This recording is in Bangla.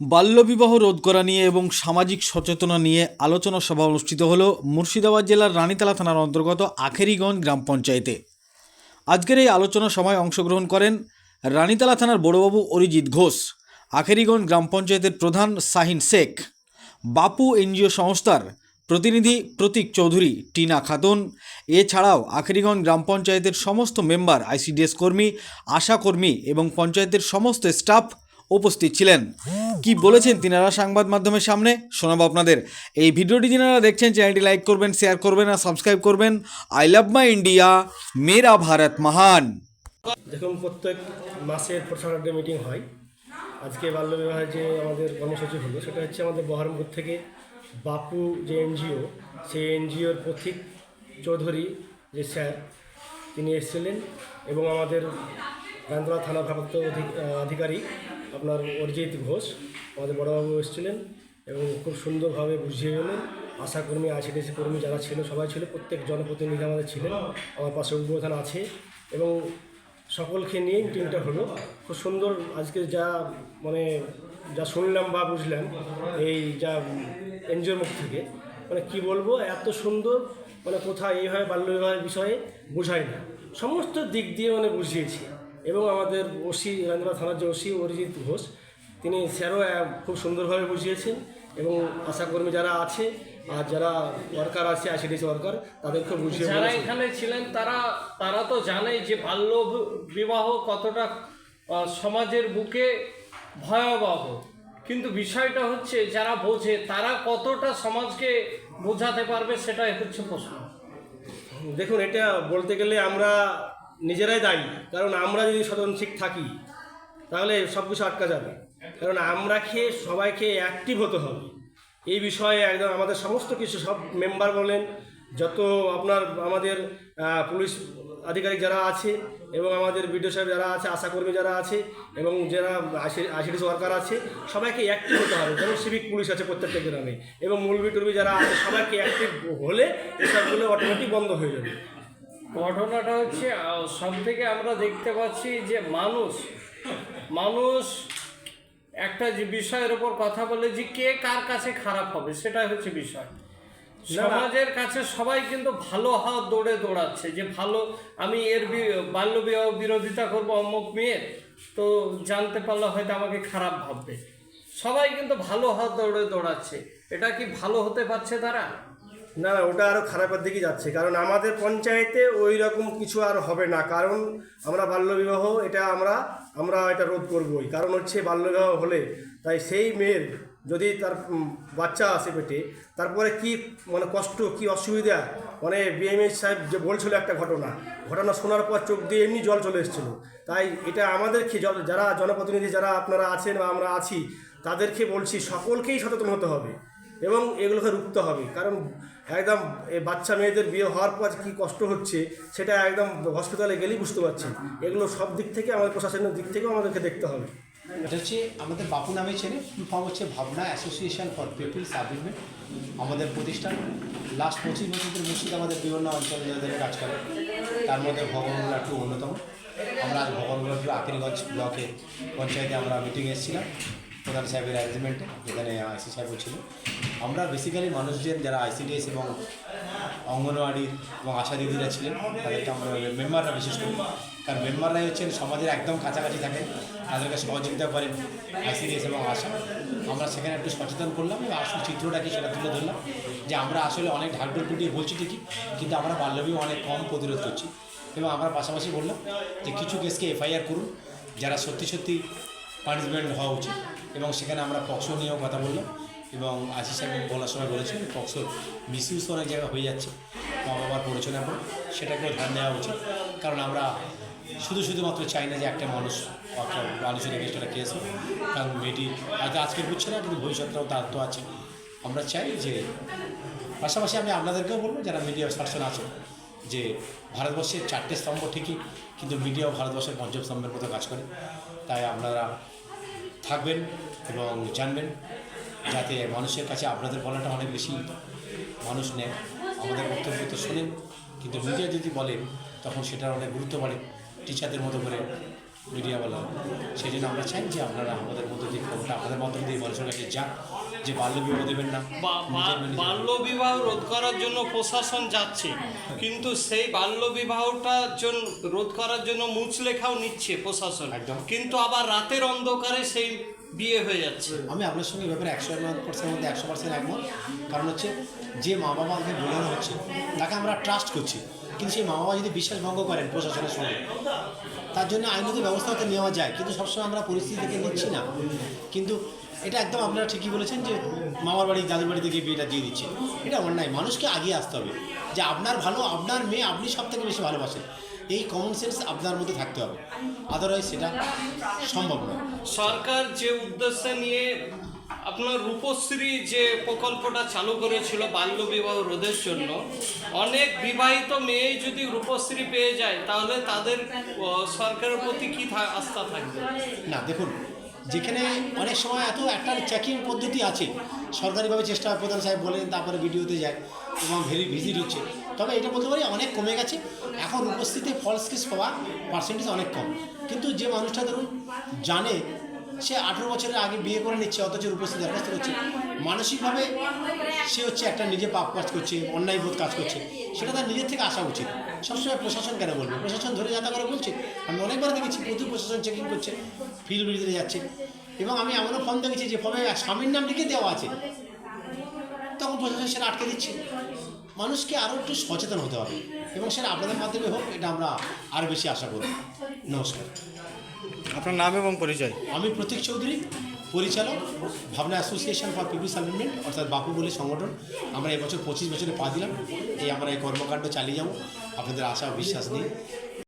বাল্যবিবাহ রোধ করা নিয়ে এবং সামাজিক সচেতনা নিয়ে আলোচনা সভা অনুষ্ঠিত হল মুর্শিদাবাদ জেলার রানীতলা থানার অন্তর্গত আখেরিগঞ্জ গ্রাম পঞ্চায়েতে। আজকের এই আলোচনা সভায় অংশগ্রহণ করেন রানীতলা থানার বড়বাবু অরিজিৎ ঘোষ, আখেরিগঞ্জ গ্রাম পঞ্চায়েতের প্রধান শাহিন শেখ, বাপু এনজিও সংস্থার প্রতিনিধি প্রতীক চৌধুরী টিনা খাতুন। এছাড়াও আখেরিগঞ্জ গ্রাম পঞ্চায়েতের সমস্ত মেম্বার, আইসিডিএস কর্মী, আশা কর্মী এবং পঞ্চায়েতের সমস্ত স্টাফ উপস্থিত ছিলেন। কি বলেছেন তিনারা সংবাদ মাধ্যমের সামনে? শোনাবো আপনাদের। এই ভিডিওটি যিনারা দেখছেন চ্যানেলটি লাইক করবেন শেয়ার করবেন আর সাবস্ক্রাইব করবেন। আই লাভ মাই ইন্ডিয়া মেরা ভারত মহান। দেখুন প্রত্যেক মাসের প্রশাসনের মিটিং হয়। আজকে বাল্যবিবাহের যে আমাদের কর্মসূচি হলো সেটা হচ্ছে আমাদের বহরমপুর থেকে বাপু যে এনজিও সেই এনজিওর পথিক চৌধুরী যে স্যার তিনি এসেছিলেন এবং আমাদের গান্দলা থানা ভারপ্রাপ্ত অধি- আহ, আধিকারিক আপনার অরিজিৎ ঘোষ, আমাদের বড়বাবু এসেছিলেন এবং খুব সুন্দরভাবে বুঝিয়ে গেলেন। আশাকর্মী আইসিডিসি কর্মী যারা ছিল, সবাই ছিল, প্রত্যেক জনপ্রতিনিধি আমাদের ছিলেন। আমার পাশে উদ্বোধন আছে এবং সকলকে নিয়ে মিটিংটা হলো। খুব সুন্দর আজকে যা মানে যা শুনলাম বা বুঝলাম, এই যা এনজিওর মুখ থেকে মানে কি বলব, এত সুন্দর মানে কোথায়, এইভাবে বাল্যবিবাহের বিষয়ে বোঝায় না। সমস্ত দিক দিয়ে মানে বুঝিয়েছে। এবং আমাদের ওসি রান্দ্রা থানার যে ওসি অরিজিৎ ঘোষ তিনি স্যারও খুব সুন্দরভাবে বুঝিয়েছেন এবং আশাকর্মী যারা আছে আর যারা ওয়ার্কার আছে আইসিডিসি ওয়ার্কার তাদেরকে বুঝিয়ে যারা এখানে ছিলেন তারা তারা তো জানেই যে বাল্য বিবাহ কতটা সমাজের বুকে ভয়াবহ। কিন্তু বিষয়টা হচ্ছে যারা বোঝে তারা কতটা সমাজকে বোঝাতে পারবে সেটাই হচ্ছে প্রশ্ন। দেখুন এটা বলতে গেলে আমরা নিজেরাই দায়ী। কারণ আমরা যদি সদনশীল থাকি, তাহলে সব কিছু আটকা যাবে। কারণ আমরা খেয়ে সবাইকে অ্যাক্টিভ হতে হবে। এই বিষয়ে একদম আমাদের সমস্ত কিছু সব মেম্বার বলেন, যত আপনার, আমাদের পুলিশ আধিকারিক যারা আছে এবং আমাদের বিডিও সাহেব যারা আছে আশাকর্মী যারা আছে এবং যারা আইসিডিস ওয়ার্কার আছে, সবাইকে অ্যাক্টিভ হতে হবে। যেমন সিভিক পুলিশ আছে প্রত্যেকটা গ্রামে এবং মুলবি টুলবি যারা আছে, সবাইকে অ্যাক্টিভ হলে এসবগুলো অটোমেটিক বন্ধ হয়ে যাবে। ঘটনাটা হচ্ছে সব থেকে আমরা দেখতে পাচ্ছি যে মানুষ মানুষ একটা যে বিষয়ের ওপর কথা বলে যে কে কার কাছে খারাপ হবে সেটাই হচ্ছে বিষয়। সমাজের কাছে সবাই কিন্তু ভালো হওয়ার দৌড়ে দৌড়াচ্ছে যে ভালো আমি এর বি- বাল্যবিবাহ বিরোধিতা করব অমুক মেয়ের তো জানতে পারলে হয়তো আমাকে খারাপ ভাববে। সবাই কিন্তু ভালো হওয়ার দৌড়ে দৌড়াচ্ছে এটা কি ভালো হতে পারছে তারা? না না, ওটা আরও খারাপের দিকে যাচ্ছে। কারণ আমাদের পঞ্চায়েতে ওই রকম কিছু আর হবে না। কারণ আমরা বাল্যবিবাহ, এটা আমরা আমরা এটা রোধ করবই। কারণ হচ্ছে বাল্যবিবাহ হলে, তাই সেই মেয়ের যদি তার বাচ্চা আসে পেটে, তারপরে কি মানে কষ্ট, কি অসুবিধা? মানে বিএমএস সাহেব যে বলছিল একটা ঘটনা ঘটনা শোনার পর চোখ দিয়ে এমনি জল চলে এসেছিল। তাই এটা আমাদেরকে জ- যারা জনপ্রতিনিধি, যারা আপনারা আছেন বা আমরা আছি, তাদেরকে বলছি, সকলকেই সচেতন হতে হবে। এবং এগুলোকে রুখতে হবে। কারণ একদম বাচ্চা মেয়েদের বিয়ে হওয়ার পর কী কষ্ট হচ্ছে, সেটা একদম হসপিটালে গেলেই বুঝতে পারছি এগুলো সব দিক থেকে আমাদের প্রশাসনের দিক থেকেও আমাদেরকে দেখতে হবে। এটা হচ্ছে আমাদের বাপু নামে ছেড়ে ফুল ফর্ম হচ্ছে ভাবনা অ্যাসোসিয়েশন ফর পিপল সার্ভিসমেন্ট আমাদের প্রতিষ্ঠান। লাস্ট পঁচিশ বছর ধরে মুর্শিদাবাদের বিভিন্ন অঞ্চলে যাদের কাজ করে, তার মধ্যে ভগবানগুলা একটু অন্যতম। আমরা আজ ভগবানগুলা একটু আকিরগঞ্জ ব্লকে পঞ্চায়েতে আমরা মিটিং এসেছিলাম। প্রধান সাহেবের অ্যারেঞ্জমেন্টে যেখানে আইসি সাহেবও ছিল। আমরা বেসিক্যালি মানুষজন যারা আইসিডিএস এবং অঙ্গনওয়াড়ির এবং আশা দিদিরা ছিলেন, তাদেরকে আমরা মেম্বাররা বিশেষ করি। কারণ মেম্বাররাই হচ্ছেন সমাজের একদম কাছাকাছি থাকেন, তাদেরকে সহযোগিতা করেন আইসিডিএস এবং আশা। আমরা সেখানে একটু সচেতন করলাম এবং আসল চিত্রটা কি সেটা তুলে ধরলাম যে আমরা আসলে অনেক ঢাকঢোল পিটিয়ে বলছি ঠিকই, কিন্তু আমরা বাল্যবিবাহ অনেক কম প্রতিরোধ করছি। এবং আমরা পাশাপাশি বললাম যে কিছু কেসকে এফআইআর করুন, যারা সত্যি সত্যি পানিশমেন্ট হওয়া উচিত। এবং সেখানে আমরা পক্সো নিয়েও কথা বললাম এবং আশিস সাহেব বলার সময় বলেছেন পক্সোর মিসইউজ অনেক জায়গায় হয়ে যাচ্ছে, মা বাবার পরিচয় এখন সেটাকেও ধ্যান দেওয়া উচিত। কারণ আমরা শুধু শুধুমাত্র চাই না যে একটা মানুষ একটা মানুষের এগেস্ট একটা কেস হোক, কারণ মেয়েটি হয়তো আজকে বুঝছে না, কিন্তু ভবিষ্যৎটাও তার তো আছে। আমরা চাই যে পাশাপাশি আমি আপনাদেরকেও বলব, যারা মিডিয়া পার্সন আছে যে ভারতবর্ষের চারটে স্তম্ভ ঠিকই, কিন্তু মিডিয়াও ভারতবর্ষের পঞ্চম স্তম্ভের মতো কাজ করে। তাই আপনারা থাকবেন এবং জানবেন যাতে মানুষের কাছে আপনাদের বলাটা অনেক বেশি মানুষ নেয়। আমাদের বক্তব্য তো শোনেন, কিন্তু মিডিয়া যদি বলেন, তখন সেটার অনেক গুরুত্ব বাড়ে। টিচারদের মতো করে মিডিয়াওয়ালা সেই জন্য আমরা চাই যে আপনারা আমাদের মধ্যে দিয়ে খবরটা আপনাদের মাধ্যম দিয়ে মানুষের যাক যে বাল্য বিবাহ দেবেন না বাল্য বিবাহ রোধ করার জন্য প্রশাসন যাচ্ছে কিন্তু সেই বাল্য বিবাহটার জন্য রোধ করার জন্য মুচলেখাও নিচ্ছে প্রশাসন। একদম। কিন্তু আবার রাতের অন্ধকারে সেই বিয়ে হয়ে যাচ্ছে। আমি আপনার সঙ্গে ব্যাপারে একশো পার্সেন্টের মধ্যে একশো পার্সেন্ট একমত। কারণ হচ্ছে যে মা বাবা বাবাকে বোঝানো হচ্ছে তাকে আমরা ট্রাস্ট করছি। কিন্তু সেই মা বাবা যদি বিশ্বাস ভঙ্গ করেন প্রশাসনের সঙ্গে, তার জন্য আইনত ব্যবস্থা হতে নেওয়া যায়, কিন্তু সবসময় আমরা পরিস্থিতি থেকে নিচ্ছি না। কিন্তু এটা একদম আপনারা ঠিকই বলেছেন যে মামার বাড়ি, দাদুর বাড়িতে গিয়ে বিয়েটা দিয়ে দিচ্ছে। এটা অন্যায়, মানুষকে আগিয়ে আসতে হবে। যে আপনার ভালো, আপনার মেয়ে আপনি সব থেকে বেশি ভালোবাসেন, এই কমন সেন্স আপনার মধ্যে থাকতে হবে। আদারওয়াইজ সেটা সম্ভব নয়। সরকার যে উদ্দেশ্য নিয়ে আপনার রূপশ্রী যে প্রকল্পটা চালু করেছিল বাল্য বিবাহ রোধের জন্য, অনেক বিবাহিত মেয়ে যদি রূপশ্রী পেয়ে যায়, তাহলে তাদের সরকারের প্রতি কি আস্থা থাকবে? না, দেখুন, যেখানে অনেক সময় এত একটা চেকিং পদ্ধতি আছে, সরকারিভাবে চেষ্টা প্রধান সাহেব বলেন, তারপরে ভিডিওতে যায়, এবং ভেরি ভিজিট হচ্ছে। তবে এটা বলতে পারি অনেক কমে গেছে। এখন উপস্থিতি ফলস কেস পাওয়া পার্সেন্টেজ অনেক কম। কিন্তু যে মানুষটা ধরুন জানে সে আঠেরো বছরের আগে বিয়ে করে নিচ্ছে, অথচ উপস্থিতি দরখাস্ত করছে। মানসিকভাবে সে হচ্ছে একটা নিজে পাপ কাজ করছে, অন্যায় বোধ কাজ করছে। সেটা তার নিজের থেকে আসা উচিত। সবসময় প্রশাসন কেন বলবে? প্রশাসন ধরে যাতা করে বলছে? আমি অনেকবার দেখেছি প্রচুর প্রশাসন চেকিং করছে ফিল্ড ভিজিটে যাচ্ছে। এবং আমি এমনও ফর্ম দেখেছি যে ফর্মে স্বামীর নাম লিখে দেওয়া আছে। তখন প্রশাসন সেটা আটকে দিচ্ছে। মানুষকে আরও একটু সচেতন হতে হবে। এবং সেটা আপনাদের মাধ্যমে হোক, এটা আমরা আরও বেশি আশা করি। নমস্কার। আপনার নাম এবং পরিচয়? আমি প্রতীক চৌধুরী, পরিচালক, ভাবনা অ্যাসোসিয়েশন ফর পিপুলস সার্ভিসমেন্ট অর্থাৎ বাপু বলে সংগঠন। আমরা এবছর পঁচিশ বছরে পা দিলাম। এই আমরা এই কর্মকাণ্ড চালিয়ে যাব। আপনাদের আশা বিশ্বাস নিয়ে।